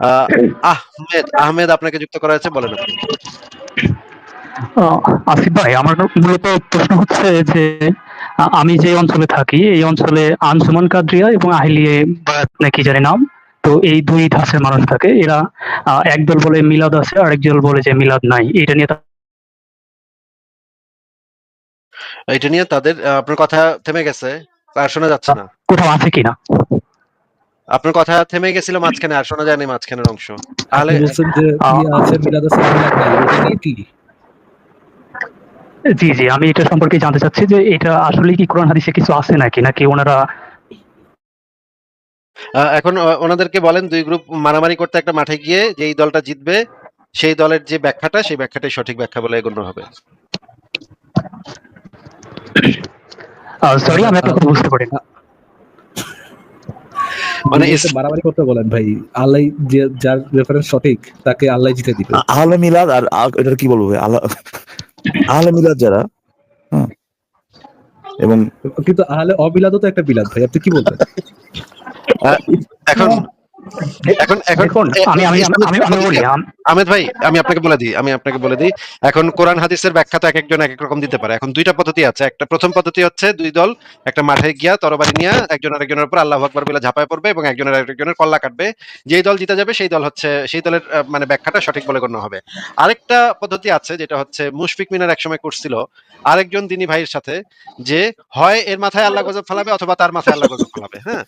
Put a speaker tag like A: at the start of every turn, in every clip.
A: আহ, আহমেদ আহমেদ আপনাকে যুক্ত করা হয়েছে বলেন আপনি।
B: আসিফ ভাই আমার মূলত প্রশ্ন হচ্ছে যে আমি যে অঞ্চলে থাকি এই অঞ্চলে আঞ্জুমান কাদ্রিয়া এবং আহিলিয়ে নাকি জানি নাম? তো এই দুই ধাঁচের মানুষ থাকে। এরা একদল বলে মিলাদ আছে আর একদল বলে যে মিলাদ নাই। এটা নিয়ে
A: এটা নিয়ে তাদের আপনার কথা থেমে গেছে আর শোনা যাচ্ছে না।
B: কোথাও আছে কিনা?
A: আপনার কথা থেমে গেছিল মাঝখানে আর শোনা যায়নি মাঝখানের অংশ। তাহলে
C: যে
B: জি জি আমি এটা সম্পর্কে জানতে চাচ্ছি যে এটা আসলে কি কোরআন হাদিসে কিছু আছে নাকি? নাকি ওনারা
A: আহ, এখন ওনাদেরকে বলেন দুই গ্রুপ মারামারি করতে একটা মাঠে গিয়ে যেই দলটা জিতবে সেই দলের যে ব্যাখ্যাটা সেই ব্যাখ্যাটাই সঠিক ব্যাখ্যা বলে গণ্য হবে।
B: সরি আমি আপনার বুঝতে পারি না।
A: মানে
C: মারামারি করতে বলেন ভাই আল্লাহ যে যার রেফারেন্স সঠিক তাকে আল্লাহ জিতে দিবে।
D: আহলে মিলাদ আর এটার কি বলব আল্লাহ আহলে মিলাদ যারা হ্যাঁ, এবং
C: কিন্তু আহলে অবিলাদও তো একটা বিলাদ ভাই আপনি কি বলবেন?
A: এখন এখন এখন
B: আমি আমি আমি- বলি
A: আহমেদ ভাই আমি আপনাকে বলে দিই আমি আপনাকে বলে দিই। এখন কোরআন হাদিসের ব্যাখ্যা তো এক একজন এক এক রকম দিতে পারে। এখন দুইটা পদ্ধতি আছে। একটা প্রথম পদ্ধতি হচ্ছে দুই দল একটা মাঠে গিয়া তরবারি নিয়ে একজন আরেকজনের উপর আল্লাহ আকবর বলে ঝাঁপায় পড়বে এবং একজনের আরেকজনের কল্লা কাটবে। যেই দল জিতে যাবে সেই দল হচ্ছে সেই দলের মানে ব্যাখ্যাটা সঠিক বলে গণ্য হবে। আরেকটা পদ্ধতি আছে যেটা হচ্ছে মুশফিক মিনার একসময় করছিল আরেকজন দিনী ভাইয়ের সাথে যে হয় এর মাথায় আল্লাহ গজব ফেলাবে অথবা তার মাথায় আল্লাহ গজব ফেলাবে হ্যাঁ?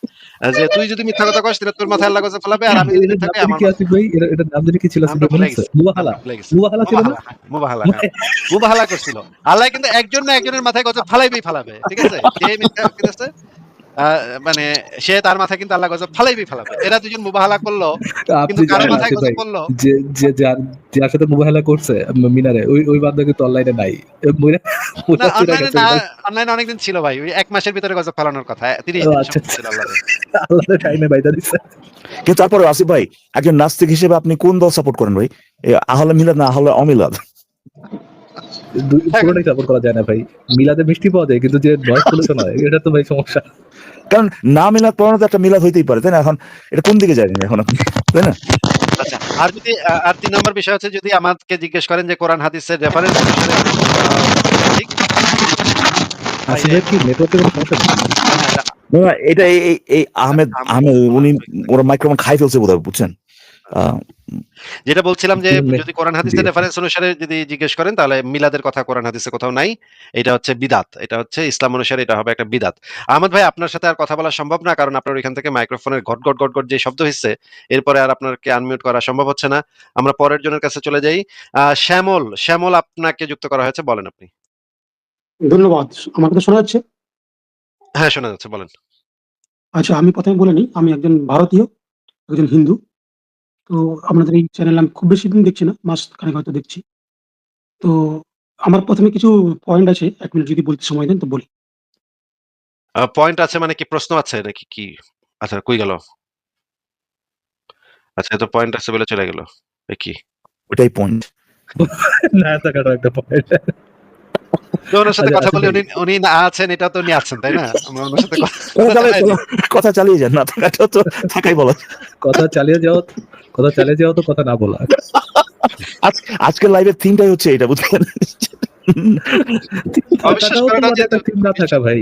A: যে তুই যদি মিথ্যা কথা কস তাহলে তোর মাথায় আল্লাহ ফেলাবে আর আমি যদি আমার
C: কি ভাই? এটা- নাম জানি কি ছিল
A: গেছি।
C: মুবাহালা। মুবাহালা ছিল না?
A: মুবাহালা, হ্যাঁ। মুবাহালা করছিল। আল্লাহ কিন্তু একজন না একজনের মাথায় গজব ফালাইবেই ফালাবে ঠিক আছে? মিথ্যা আহ, মানে সে তার মাথায় কিন্তু আল্লাহ গজব ফালাইবেই ফালাবে। এরা দুজন মুবাহালা করল কিন্তু
C: কারও
A: মাথায় গজব পড়ল
C: যে যে যার যার সাথে মুবাহালা করছে মিনারে ওই ওই বান্দা কিন্তু অনলাইনে নাই। মইরা-
A: না অনলাইনে না অনলাইনে অনেকদিন ছিল ভাই। এক মাসের ভিতরে গজব ফালানোর কথা দিন
C: আচ্ছা,
A: ছিল আল্লাহর।
C: আল্লাহর টাইমে বাইদা দিছে।
D: কিন্তু তারপরে আসিফ ভাই একজন নাস্তিক হিসেবে আপনি কোন দল সাপোর্ট করেন ভাই? আহলে মিলাদ না আহলে অমিলাদ?
C: দুই- পুরোটাই সাপোর্ট করা যায় না ভাই। মিলাদে মিষ্টি পাওয়া যায় কিন্তু যে নয় পলিউশন হয় এটা তো ভাই সমস্যা।
D: কারণ না মিলাদ পড়ানো তো একটা মিলাদ হইতেই পারে তাই না? এখন এটা কোন দিকে যায় এখন আপনি? তাই না?
A: আচ্ছা আর যদি আর তিন নম্বর বিষয় হচ্ছে যদি আমাকে জিজ্ঞেস করেন যে কোরআন হাদিসের রেফারেন্স ঠিক
C: কি নেটওয়ার্কের সমস্যা
D: না, না, এটা এই আহমেদ আহমেদ উনি ওরা মাইক্রোফোন খাই ফেলছে বোধহয় বুঝছেন
A: যেটা বলছিলাম যে যদি কোরআন হাদিসের। রেফারেন্স অনুসারে যদি জিজ্ঞেস করেন তাহলে মিলাদের কথা কোরআন হাদিসে কোথাও নাই এটা হচ্ছে বিদাত এটা হচ্ছে ইসলাম অনুসারে এটা হবে একটা বিদাত আহমদ ভাই আপনার সাথে আর কথা বলা সম্ভব না কারণ আপনার ওইখান থেকে মাইক্রোফোনের ঘট ঘট ঘট ঘট যে শব্দ হচ্ছে এরপরে আর আপনাকে আনমিউট করা সম্ভব হচ্ছে না আমরা পরের জনের কাছে চলে যাই আহ, শ্যামল শ্যামল আপনাকে যুক্ত করা হয়েছে বলেন আপনি
E: ধন্যবাদ। আমার কথা শোনা যাচ্ছে?
A: হ্যাঁ শোনা যাচ্ছে বলেন।
E: আচ্ছা আমি প্রথমে বলে নিই আমি একজন ভারতীয় একজন হিন্দু। তো আপনাদের এই চ্যানেল আমি খুব বেশি দিন দেখছি না মাস খানেক হয়তো দেখছি। তো আমার প্রথমে কিছু পয়েন্ট আছে এক মিনিট যদি বলতে সময় দেন তো বলি।
A: পয়েন্ট আছে মানে কি প্রশ্ন আছে নাকি কি? আচ্ছা কই গেল? আচ্ছা তো পয়েন্ট আছে বলে চলে গেল কি?
D: ওটাই পয়েন্ট
C: না একটা পয়েন্ট
A: ওনার সাথে কথা বলে উনি উনি না আছেন এটা তো উনি আছেন তাই না? ওনার সাথে কথা-
D: কথা চালিয়ে যান না থাকাটা তো থাকাই বলা
C: কথা চালিয়ে যাও কথা চালিয়ে যাও তো কথা না বলা।
D: আজ- আজকের লাইভের থিমটাই হচ্ছে এটা বুঝলেন
C: থিম না থাকা ভাই।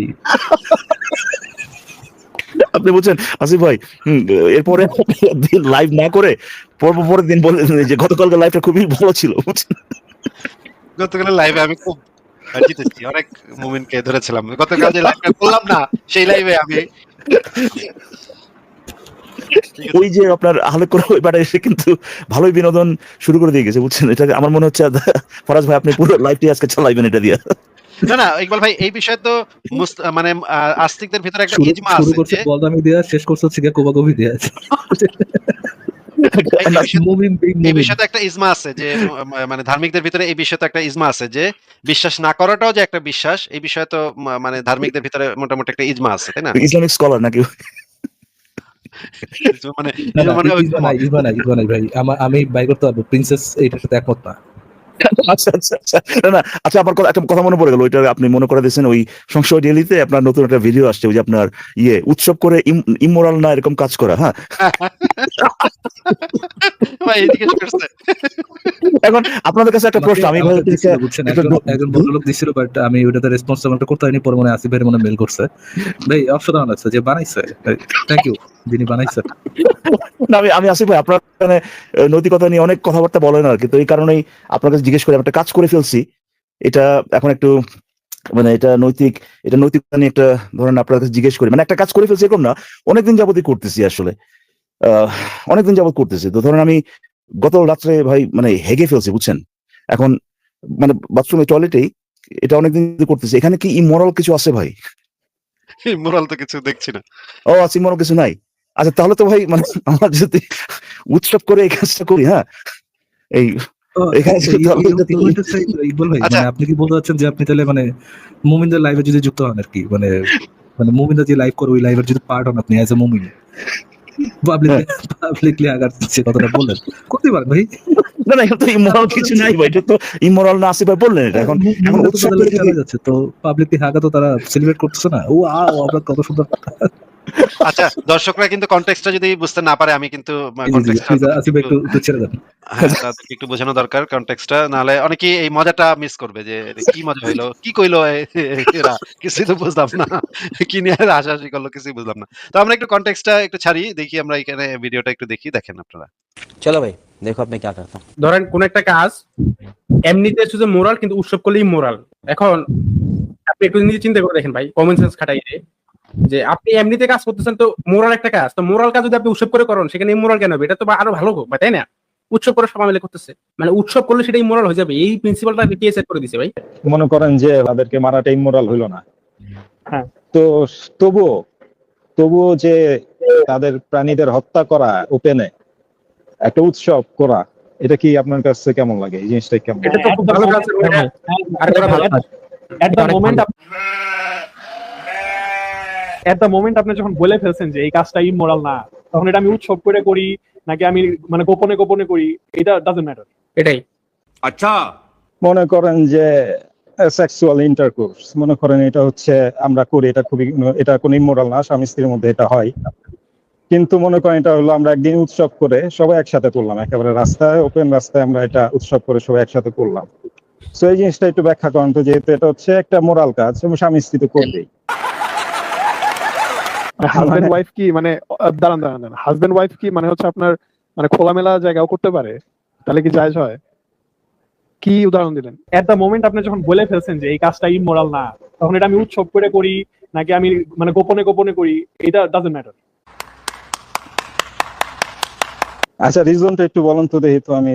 D: আপনি বুঝছেন আসিফ ভাই হুম, এরপরে লাইভ না করে পর্ব পরের দিন বলে যে গতকালকে লাইভটা খুবই ভালো ছিল বুঝছেন?
A: গতকাল লাইভে আমি খুব জিতেছি অনেক মুমিনকে ধরেছিলাম। গতকাল যে লাইভটা করলাম না সেই লাইভে আমি
D: ওই যে আপনার আহলে করে ওই এসে কিন্তু ভালোই বিনোদন শুরু করে দিয়ে গেছে বুঝছেন? এটা আমার মনে হচ্ছে ফরাজ ভাই আপনি পুরো লাইভটি আজকে চালাইবেন এটা দিয়ে।
A: না না ইকবাল ভাই এই বিষয়ে তো মানে আস্তিকদের ভিতরে একটা ইজমা আছে
C: বলদামি দিয়া শেষ করছে হচ্ছে কোবাকবি দিয়া
A: এই
C: মুমিন।
A: বিষয়ে একটা ইজমা আছে যে মানে ধার্মিকদের ভিতরে এই বিষয়ে একটা ইজমা আছে যে বিশ্বাস না করাটাও যে একটা বিশ্বাস এই বিষয়ে তো মানে ধার্মিকদের ভিতরে মোটামুটি একটা ইজমা আছে তাই না?
D: ইসলামিক স্কলার নাকি।
C: আমা- বাই করতে পারব প্রিন্সেস এইটার সাথে একমত না।
D: আচ্ছা আচ্ছা আচ্ছা। না না আচ্ছা আমার কথা একটা কথা মনে পড়ে গেল ওইটা আপনি মনে করে দিয়েছেন ওই সংশয় ডেলিতে আপনার নতুন একটা ভিডিও আসছে ওই যে আপনার ইয়ে উৎসব করে ইমোরাল না এরকম কাজ করা হ্যাঁ?
A: ভাই এদিকে করছে
D: এখন আপনাদের কাছে একটা প্রশ্ন আমি
C: বুঝছেন? একজন
D: দু-
C: একজন ভদ্রলোক দিছিল বাট আমি ওটাতে রেসপন্স তেমন করতে হয়নি পরে মনে হয় ভাই মনে মেল করছে। ভাই অসাধারণ লাগছে যে বানাইছে। থ্যাংক ইউ যিনি বানাইছে।
D: না, আমি আমি ভাই আপনার মানে নৈতিকতা নিয়ে অনেক কথাবার্তা বলেন আর কি তো এই কারণেই আপনার কাছে জিজ্ঞেস করে একটা কাজ করে ফেলছি। এটা এখন একটু মানে এটা নৈতিক এটা নৈতিকতা নিয়ে একটা ধরেন আপনার কাছে জিজ্ঞেস করি। মানে একটা কাজ করে ফেলছি এরকম না অনেকদিন যাবতই করতেছি আসলে। অনেকদিন যাবত করতেছে। তো ধরেন আমি গত রাত্রে ভাই মানে হেগে ফেলছি বুঝছেন? এখন মানে বাথরুমে টয়লেটেই এটা অনেকদিন করতেছে। এখানে কি ইমোরাল কিছু আছে ভাই?
A: মোরাল তো কিছু দেখছি না।
D: ও আছে ইমোরাল কিছু নাই। আচ্ছা তাহলে তো ভাই মানে আমার যদি উৎসব করে এই কাজটা করি হ্যাঁ? এই এখানে আমি
C: ভাই
A: আচ্ছা।
C: মানে আপনি কি বলতে চাচ্ছেন যে আপনি তাহলে মানে মুমিনদের লাইভে যদি যুক্ত হন আর কি? মানে মানে মুমিনরা যে লাইভ করে ওই লাইভের যদি পার্ট হন আপনি অ্যাজ এ মুমিন। পাবলিকলি পাবলিকলি আগার সে কথাটা বললেন। করতে পারেন ভাই।
D: না না এটা তো ইমোরাল কিছু নাই ভাই এটা তো ইমোরাল না আসিফ ভাই বললেন এটা। এখন উৎসব
C: যাচ্ছে তো পাবলিকলি হাগা তো তারা সেলিব্রেট করতেছে না। ও আও আমরা কত সুন্দর।
A: আচ্ছা দর্শকরা কিন্তু কনটেক্সটটা যদি বুঝতে না পারে আমি কিন্তু হ্যাঁ, একটু বোঝানো দরকার কনটেক্সটটা নাহলে অনেকে এই মজাটা মিস করবে যে কি মজা হইল কি কইলো এরা? কিছু তো বুঝলাম না। কি নিয়ে হাসাহাসি করল কিছুই বুঝলাম না। তো আমরা একটু কনটেক্সটটা একটু ছাড়ি দেখি আমরা এখানে ভিডিওটা একটু দেখি দেখেন আপনারা।
F: চলো ভাই দেখো আপনি কি করতাম
G: ধরেন কোন একটা কাজ এমনিতে শুধু মোরাল কিন্তু উৎসব করলেই মোরাল এখন আপনি একটু নিজে চিন্তা করে দেখেন ভাই কমন সেন্স খাটাই যে আপনি এমনিতে কাজ করতেছেন তো মোরাল একটা কাজ। তো মোরাল কাজ যদি আপনি উৎসব করে করেন সেখানে মোরাল কেন হবে? এটা তো আরও ভালো হোক তাই না? উৎসব করে সবাই মিলে করতেছে। মানে উৎসব করলে সেটাই মোরাল হয়ে যাবে। এই প্রিন্সিপালটা কে সেট করে দিছে ভাই?
H: মনে করেন যে তাদেরকে মারাটা ইমোরাল হইল না।
G: হ্যাঁ।
H: তো তবুও তবুও যে তাদের প্রাণীদের হত্যা করা ওপেনে একটা উৎসব করা এটা কি আপনার কাছে কেমন লাগে? এই জিনিসটা কেমন?
G: এটা তো খুব ভালো কাজ আর করা ভালো কাজ
I: at the moment at the moment আপনি যখন বলে ফেলছেন যে এই কাজটা ইমোরাল না তখন এটা আমি উৎসব করে করি নাকি আমি মানে গোপনে গোপনে করি এটা ডাজন্ট ম্যাটার
G: এটাই। আচ্ছা।
H: মনে করেন যে সেক্সুয়াল ইন্টারকোর্স মনে করেন এটা হচ্ছে আমরা করি এটা খুবই এটা কোনো ইমোরাল না স্বামী স্ত্রীর মধ্যে এটা হয়। কিন্তু মনে করেন এটা হলো আমরা একদিন উৎসব করে সবাই একসাথে করলাম একেবারে রাস্তায় ওপেন রাস্তায় আমরা এটা উৎসব করে সবাই একসাথে করলাম তো এই জিনিসটা একটু ব্যাখ্যা করেন তো যেহেতু এটা হচ্ছে একটা মোরাল কাজ এবং স্বামী স্ত্রী তো করবেই।
I: হাজবেন্ড ওয়াইফ কি মানে দাঁড়ান দাঁড়ান দাঁড়ান। হাজবেন্ড ওয়াইফ কি মানে হচ্ছে আপনার মানে খোলামেলা জায়গাও করতে পারে? তাহলে কি জায়জ হয়? কি উদাহরণ দিলেন? এট দ্য মোমেন্ট আপনি যখন বলে ফেলছেন যে এই কাজটা ইমোরাল না তখন এটা আমি উৎসব করে করি নাকি আমি মানে গোপনে গোপনে করি এটা ডাজন্ট ম্যাটার
H: আচ্ছা রিজনটা একটু বলুন তো দেখি তো আমি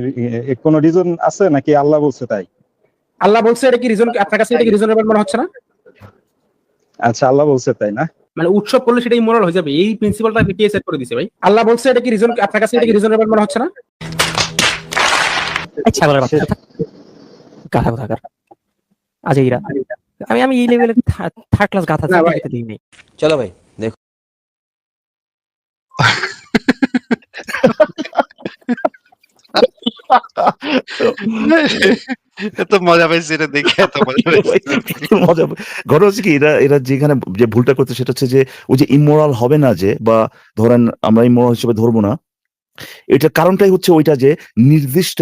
H: কোনো রিজন আছে নাকি আল্লাহ বলছে তাই?
G: আল্লাহ বলছে এটা কি রিজন আপনার কাছে এটা কি রিজনেবল মনে হচ্ছে না?
H: আচ্ছা আল্লাহ বলছে তাই না?
G: মানে উৎসব করলে সেটাই মোরাল হয়ে যাবে। এই প্রিন্সিপালটা কে সেট করে দিছে ভাই? আল্লাহ বলছে এটা কি রিজন আপনার কাছে এটা কি রিজনেবল মনে হচ্ছে না?
J: আচ্ছা বলার কথা গাধা আজ এইরা আমি আমি এই লেভেলে থার্ড ক্লাস গাধা
G: চলো ভাই।
A: এত মজা পাইছি এটা দেখে এত মজা
D: মজা ঘটনা হচ্ছে কি এরা এরা যেখানে যে ভুলটা করতে সেটা হচ্ছে যে ওই যে ইমোরাল হবে না যে বা ধরেন আমরা ইমোরাল হিসেবে ধরবো না এটার কারণটাই হচ্ছে ওইটা যে নির্দিষ্ট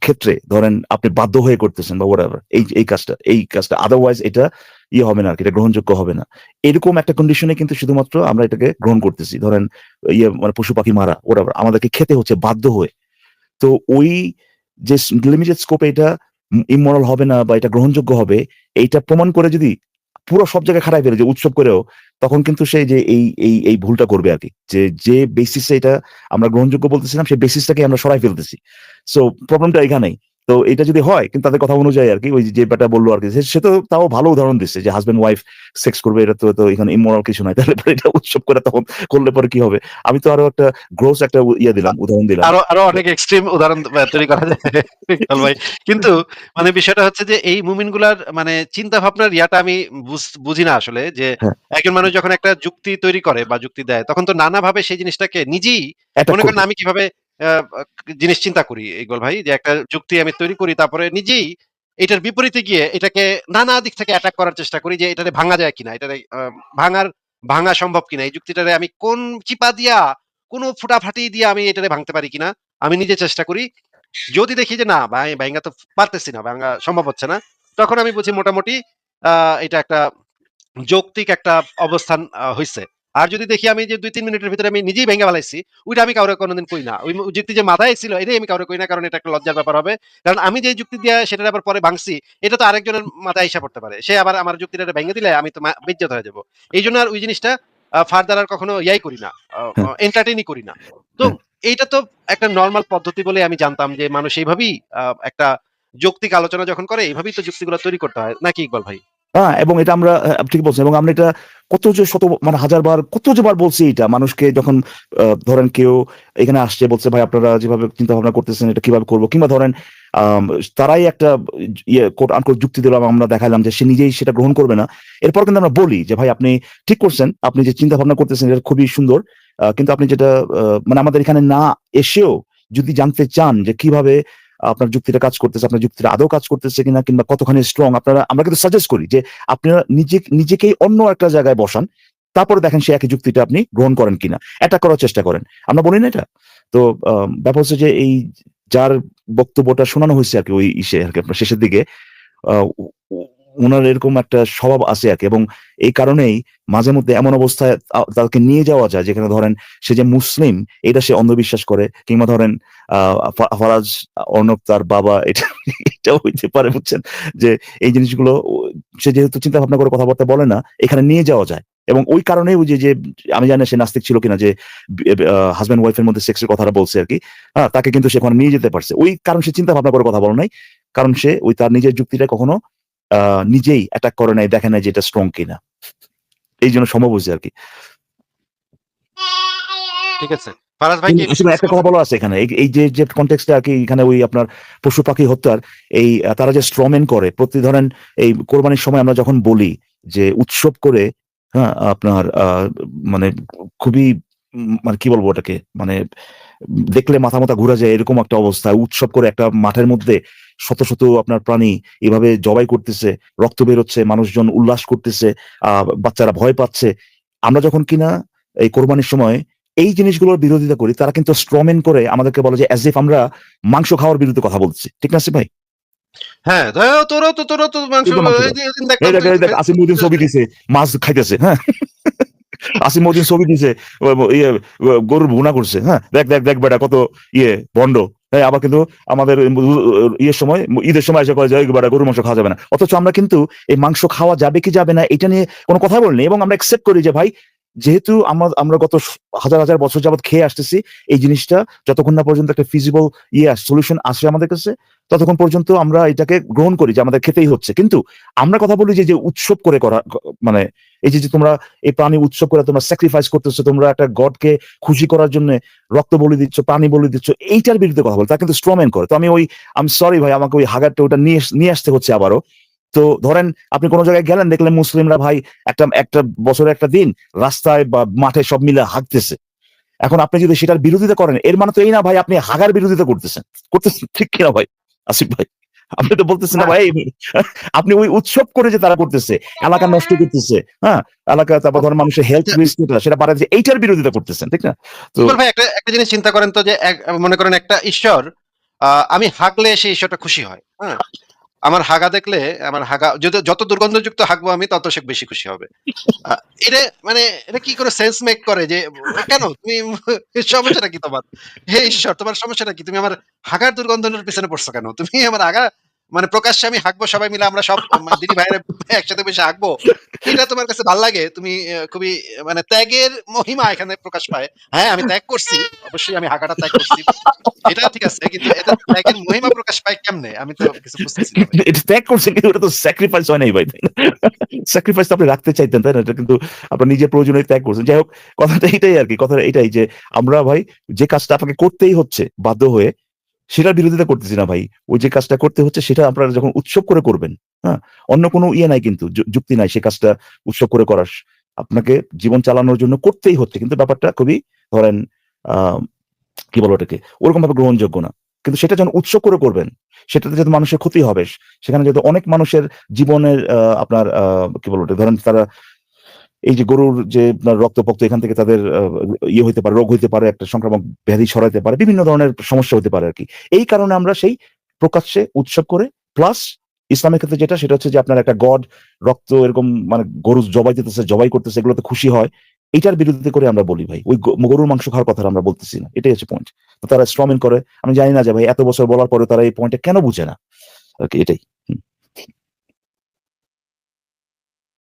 D: ক্ষেত্রে ধরেন আপনি বাধ্য হয়ে করতেছেন বা ওয়ার এই এই কাজটা এই কাজটা আদারওয়াইজ এটা ইয়ে হবে না আর কি, এটা গ্রহণযোগ্য হবে না। এরকম একটা কন্ডিশনে কিন্তু শুধুমাত্র আমরা এটাকে গ্রহণ করতেছি ধরেন ইয়ে মানে পশু পাখি মারা ওরা আমাদেরকে খেতে হচ্ছে বাধ্য হয়ে। তো ওই যে লিমিটেড স্কোপে এটা ইমোরাল হবে না বা এটা গ্রহণযোগ্য হবে, এইটা প্রমাণ করে যদি পুরো সব জায়গায় খারাপ ফেলে, যে উৎসব করেও, তখন কিন্তু সে যে এই এই এই ভুলটা করবে আর কি যে যে বেসিসে এটা আমরা গ্রহণযোগ্য বলতেছিলাম সেই বেসিসটাকে আমরা সরাই ফেলতেছি। সো প্রবলেমটা এখানেই। তো এটা যদি হয় কিন্তু তাদের কথা অনুযায়ী আর কি ওই যে ব্যাটা বলল আর কি সে- তো তাও ভালো উদাহরণ দিচ্ছে যে হাজবেন্ড ওয়াইফ সেক্স করবে এটা তো তো এখানে ইমোরাল কিছু নয়। তাহলে এটা উৎসব করে তখন করলে পরে কি হবে? আমি তো আরও একটা গ্রোস একটা ইয়ে দিলাম উদাহরণ দিলাম।
A: আরও আরও অনেক এক্সট্রিম উদাহরণ তৈরি করা যায় ভাই। কিন্তু মানে বিষয়টা হচ্ছে যে এই মুমিনগুলার মানে চিন্তা ভাবনার ইয়াটা আমি বুঝ- না আসলে যে
D: হ্যাঁ।
A: একজন মানুষ যখন একটা যুক্তি তৈরি করে বা যুক্তি দেয় তখন তো নানা ভাবে সেই জিনিসটাকে নিজেই মনে করেন আমি কীভাবে জিনিস চিন্তা করি ইকবাল ভাই যে একটা যুক্তি আমি তৈরি করি তারপরে নিজেই এটার বিপরীতে গিয়ে এটাকে নানা দিক থেকে অ্যাটাক করার চেষ্টা করি যে এটারে ভাঙা যায় কিনা আহ, ভাঙার ভাঙা সম্ভব কিনা এই যুক্তিটারে আমি কোন চিপা দিয়া কোন ফুটাফাটি দিয়ে আমি এটারে ভাঙতে পারি কিনা আমি নিজে চেষ্টা করি। যদি দেখি যে না ভাই ভাঙ্গা তো পারতেছি না ভাঙ্গা সম্ভব হচ্ছে না তখন আমি বুঝি মোটামুটি এটা একটা যৌক্তিক একটা অবস্থান হইছে। আর যদি দেখি আমি যে দুই তিন মিনিটের ভিতরে আমি নিজেই ভেঙে ফেলাইছি ওইটা আমি কাউরে কোনোদিন কই না। ওই যুক্তি যে মাথায় ছিল এটাই আমি কাউরে কই না কারণ এটা একটা লজ্জার ব্যাপার হবে। কারণ আমি যে যুক্তি দিয়ে সেটা আবার পরে ভাঙছি এটা তো আরেকজনের মাথায় এসে পড়তে পারে। সে আবার আমার যুক্তিটা ভেঙে দিলে আমি তো বিজ্জত হয়ে যাব। এই জন্য আর ওই জিনিসটা ফার্দার আর কখনো ইয়াই করি না এন্টারটেইনই করি না। তো এইটা তো একটা নর্মাল পদ্ধতি বলে আমি জানতাম যে মানুষ এইভাবেই আহ, একটা যৌক্তিক আলোচনা যখন করে এইভাবেই তো যুক্তিগুলো তৈরি করতে হয়। নাকি ইকবাল ভাই?
D: হ্যাঁ এবং এটা আমরা ঠিক বলছেন, এবং আমরা এটা কত যে শত মানে হাজার বার, কত যে বার বলছি এটা, মানুষকে যখন ধরেন কেউ এখানে আসছে, বলছে, ভাই, আপনারা যেভাবে চিন্তা ভাবনা করতেছেন, এটা কীভাবে করব? কিংবা ধরেন তারাই একটা ইয়ে কোট আনকোট যুক্তি দিলাম আমরা দেখালাম যে সে নিজেই সেটা গ্রহণ করবে না। এরপর কিন্তু আমরা বলি যে, ভাই, আপনি ঠিক করছেন, আপনি যে চিন্তা ভাবনা করতেছেন, এটা খুবই সুন্দর কিন্তু আপনি যেটা মানে আমাদের এখানে না এসেও যদি জানতে চান যে কীভাবে আপনার যুক্তিটা কাজ করতেছে, আপনার যুক্তিটা আদৌ কাজ করতেছে কিনা কিংবা কতখানি স্ট্রং আপনারা, আমরা কিন্তু সাজেস্ট করি যে আপনারা নিজে, নিজেকেই অন্য একটা জায়গায় বসান, তারপরে দেখেন সে একই যুক্তিটা আপনি গ্রহণ করেন কিনা। এটা করার চেষ্টা করেন। আমরা বলি না এটা? তো ব্যাপার হচ্ছে যে এই যার বক্তব্যটা শোনানো হয়েছে আর কি ওই ইসে আর কি আপনার শেষের দিকে ওনার এরকম একটা স্বভাব আছে আর এবং এই কারণেই মাঝে মধ্যে এমন অবস্থায় তাকে নিয়ে যাওয়া যায়, যেখানে ধরেন সে যে মুসলিম, এটা সে অন্ধবিশ্বাস করে। কিংবা ধরেন ফরাজ অর্ণব তার বাবা, এটা এটাও হইতে পারে, বুঝছেন? যে এই জিনিসগুলো সে যেহেতু চিন্তা ভাবনা করে কথাবার্তা বলে না, এখানে নিয়ে যাওয়া যায়। এবং ওই কারণে ওই যে আমি জানি সে নাস্তিক ছিল কিনা, যে হাজব্যান্ড ওয়াইফের মধ্যে সেক্সের কথাটা বলছে আর কি। হ্যাঁ তাকে কিন্তু সেখানে নিয়ে যেতে পারছে। ওই কারণ সে চিন্তা ভাবনা করে কথা বলে নাই। কারণ সে ওই তার নিজের যুক্তিটা কখনো নিজেই অ্যাটাক করে নাই দেখে নাই যে এটা স্ট্রং কিনা। এই জন্য সম্ভব হয়েছে আর কি।
A: ঠিক আছে। ফারাজ ভাই
D: আসলে একটা কথা বলা আছে এখানে। এই- যে যে কনটেক্সটে আর কি এখানে ওই আপনার পশু পাখি হত্যার এই তারা যে স্ট্রমেন করে প্রতি ধরেন এই কোরবানির সময় আমরা যখন বলি যে উৎসব করে হ্যাঁ আপনার আহ, মানে খুবই মানে কি বলব ওটাকে? মানে দেখলে মাথা মাথা ঘুরে যায় এরকম একটা অবস্থা। উৎসব করে একটা মাঠের মধ্যে শত শত আপনার প্রাণী এভাবে জবাই করতেছে রক্ত বেরোচ্ছে মানুষজন উল্লাস করতেছে আহ বাচ্চারা ভয় পাচ্ছে। আমরা যখন কিনা এই কোরবানির সময় এই জিনিসগুলোর বিরোধিতা করি তারা কিন্তু স্ট্রমেন করে আমাদেরকে বলে যে অ্যাজ ইফ আমরা মাংস খাওয়ার বিরুদ্ধে কথা বলছি। ঠিক না ভাই?
A: হ্যাঁ তো তোরও তো তোরও তো মাংস
D: ছবি দিছে মাছ খাইতেছে হ্যাঁ? আসিমউদ্দিন ছবি দিছে ইয়ে গরুর ভুনা করছে হ্যাঁ? দেখ দেখ দেখ বেটা কত ইয়ে বন্ড। হ্যাঁ আবার কিন্তু আমাদের ইয়ের সময় ঈদের সময় এসে কয়ে যায় বেটা, গরুর মাংস খাওয়া যাবে না। অথচ আমরা কিন্তু এই মাংস খাওয়া যাবে কি যাবে না, এটা নিয়ে কোনো কথা বলিনি এবং আমরা একসেপ্ট করি যে, ভাই যেহেতু আমরা আমরা গত হাজার হাজার বছর যাবত খেয়ে আসতেছি, এই জিনিসটা যতক্ষণ না পর্যন্ত একটা ফিজিবল ইয়ে সলিউশন আসে আমাদের কাছে, ততক্ষণ পর্যন্ত আমরা এটাকে গ্রহণ করি যে আমাদের খেতেই হচ্ছে। কিন্তু আমরা কথা বলি যে যে উৎসব করে করা মানে এই যে তোমরা এই প্রাণী উৎসব করে তোমরা স্যাক্রিফাইস করতেছো, তোমরা একটা গডকে খুশি করার জন্য রক্ত বলি দিচ্ছ প্রাণী বলি দিচ্ছ, এইটার বিরুদ্ধে কথা বলে তা কিন্তু স্ট্রমেন করে। তো আমি ওই আমি সরি ভাই, আমাকে ওই হাগারটা ওটা নিয়ে নিয়ে আসতে হচ্ছে আবারও। তো ধরেন আপনি কোনো জায়গায় গেলেন দেখলেন মুসলিমরা ভাই একটা একটা বছরের একটা দিন রাস্তায় বা মাঠে সব মিলে হাঁকতেছে এখন আপনি যদি সেটার বিরোধিতা করেন এর মানে তো এই না ভাই আপনি হাগার বিরোধিতা করতেছেন। করতেছেন? ঠিক কিনা ভাই? আসিফ ভাই আপনি তো বলতেছেন না ভাই আপনি ওই উৎসব করে যে তারা করতেছে এলাকা নষ্ট করতেছে হ্যাঁ? এলাকা তারপর ধরেন মানুষের হেলথ রিস্ক সেটা বাড়াচ্ছে এইটার বিরোধিতা করতেছেন ঠিক না? তো
A: ভাই একটা একটা জিনিস চিন্তা করেন তো যে মনে করেন একটা ঈশ্বর আহ, আমি হাগলে সেই ঈশ্বরটা খুশি হয় হ্যাঁ? আমার হাগা দেখলে আমার হাগা, যত দুর্গন্ধযুক্ত হাগবো আমি, তত সে বেশি খুশি হবে। এটা মানে এটা কি করে সেন্স মেক করে যে কেন? তুমি সমস্যাটা কি তোমার? হে ঈশ্বর, তোমার সমস্যাটা কি? তুমি আমার হাগার দুর্গন্ধনের পিছনে পড়ছো কেন? তুমি আমার আগা মানে প্রকাশ্যে আমি হাঁকবো, সবাই মিলে আমরা সব মানে দিদি ভাইরা একসাথে বসে হাঁকবো। এটা তোমার কাছে ভালো লাগে? তুমি খুবই মানে ত্যাগের মহিমা এখানে প্রকাশ পায়। হ্যাঁ আমি ত্যাগ করছি, অবশ্যই আমি হাঁকাটা ত্যাগ করছি। এটা ঠিক আছে, কিন্তু এটা ত্যাগের মহিমা প্রকাশ পায় কেমনে? আমি তো কিছু বুঝতেছি
D: এটা ত্যাগ করছেন কিন্তু ওটা তো স্যাক্রিফাইস হয় নাই ভাই স্যাক্রিফাইস তো আপনি রাখতে চাইতেন, তাই না? এটা কিন্তু আপনার নিজের প্রয়োজনে ত্যাগ করছেন। যাই হোক, কথাটা এটাই আর কি, কথাটা এটাই যে আমরা ভাই, যে কাজটা আপনাকে করতেই হচ্ছে, বাধ্য হয়ে সেটার বিরোধিতা করতেছি না ভাই। ওই যে কাজটা করতে হচ্ছে, সেটা আপনারা যখন উৎসব করে করবেন হ্যাঁ অন্য কোনো ইয়ে নাই কিন্তু যুক্তি নাই সে কাজটা উৎসব করে করার। আপনাকে জীবন চালানোর জন্য করতেই হচ্ছে, কিন্তু ব্যাপারটা খুবই ধরেন কি বলো ওটাকে ওরকম ভাবে গ্রহণযোগ্য না। কিন্তু সেটা যখন উৎসব করে করবেন, সেটাতে যদি মানুষের ক্ষতি হবে, সেখানে যদি অনেক মানুষের জীবনের আপনার কি বলব ধরেন তারা এই যে গরুর যে রক্তপক্ত, এখান থেকে তাদের ইয়ে হইতে পারে, রোগ হইতে পারে, একটা সংক্রামক ব্যাধি ছড়াইতে পারে, বিভিন্ন ধরনের সমস্যা হতে পারে আর কি এই কারণে আমরা সেই প্রকাশ্যে উৎসব করে প্লাস ইসলামের ক্ষেত্রে যেটা, সেটা হচ্ছে যে আপনার একটা গড, রক্ত এরকম মানে গরু জবাই দিতেছে, জবাই করতেছে, এগুলোতে খুশি হয়, এটার বিরুদ্ধে করে আমরা বলি ভাই, ওই গরুর মাংস খাওয়ার কথা আমরা বলতেছি না, এটাই হচ্ছে পয়েন্ট তারা স্ট্রমিন করে, আমি জানি না যে ভাই, এত বছর বলার পরে তারা এই পয়েন্টটা কেন বুঝে না? এটাই।